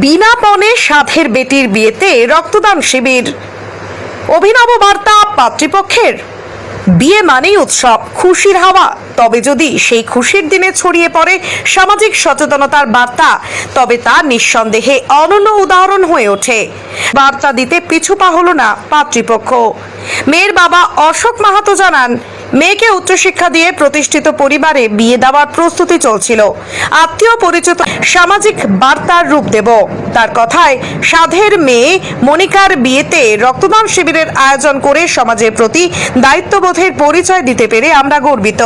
বিনা পণে সাধের বেটির বিয়েতে রক্তদান শিবির। অভিনব বার্তা পাত্রীপক্ষের বিয়ে মানেই উৎসব, খুশির হাওয়া। তবে যদি সেই খুশির দিনে ছড়িয়ে পড়ে সামাজিক সচেতনতার বার্তা, তবে তা নিঃসন্দেহে অনন্য উদাহরণ হয়ে ওঠে। বার্তা দিতে পিছু পা হলো না পাত্রীপক্ষ মেয়ের বাবা অশোক মাহাতো জানান মেয়েকে উচ্চশিক্ষা দিয়ে প্রতিষ্ঠিত পরিবারে বিয়ে দেওয়ার প্রস্তুতি চলছিল। আত্মীয় পরিচিত সামাজিক বার্তার রূপ দেব। তার কথায়, সাধের মেয়ে মনিকার বিয়েতে রক্তদান শিবিরের আয়োজন করে সমাজের প্রতি দায়িত্ববোধের পরিচয় দিতে পেরে আমরা গর্বিত।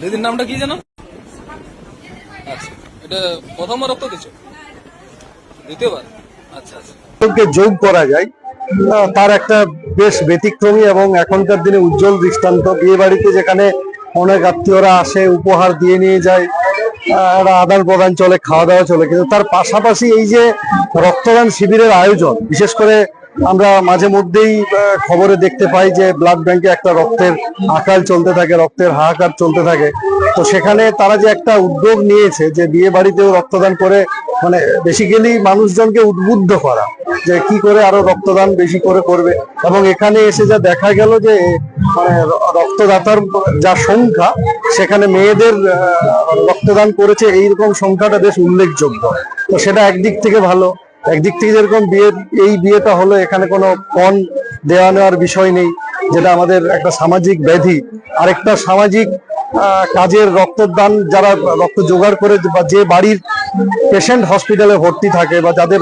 দিদির নামটা কি জানো আচ্ছা আচ্ছা আচ্ছা। যোগ করা যায় তার একটা বেশ ব্যতিক্রমী এবং এখনকার দিনে উজ্জ্বল দৃষ্টান্ত। বিয়ে বাড়িতে যেখানে অনেক আত্মীয়রা আসে, উপহার দিয়ে নিয়ে যায় একটা আদান প্রদান চলে, খাওয়া দাওয়া চলে, কিন্তু তার পাশাপাশি এই যে রক্তদান শিবিরের আয়োজন, বিশেষ করে আমরা মাঝে মধ্যেই খবরে দেখতে পাই যে ব্লাড ব্যাংকে একটা রক্তের আকাল চলতে থাকে, রক্তের হাহাকার চলতে থাকে। তো সেখানে তারা যে একটা উদ্যোগ নিয়েছে যে বিয়ে বাড়িতেও রক্তদান করে মানে বেসিক্যালি মানুষজনকে উদ্বুদ্ধ করা, যে কি করে আরও রক্তদান বেশি করে করবে। এবং এখানে এসে যা দেখা গেল যে মানে রক্তদাতার যা সংখ্যা, সেখানে মেয়েদের রক্তদান করেছে, এইরকম সংখ্যাটা বেশ উল্লেখযোগ্য। তো সেটা একদিক থেকে ভালো। একদিক থেকে যেরকম বিয়ে, এই বিয়েটা হলো, এখানে কোনো পণ দেওয়া নেওয়ার বিষয় নেই, যেটা আমাদের একটা সামাজিক ব্যাধি। আরেকটা সামাজিক কাজের রক্তদান, যারা রক্ত জোগাড় করে বা যে বাড়ির পেশেন্ট হসপিটালে ভর্তি থাকে বা যাদের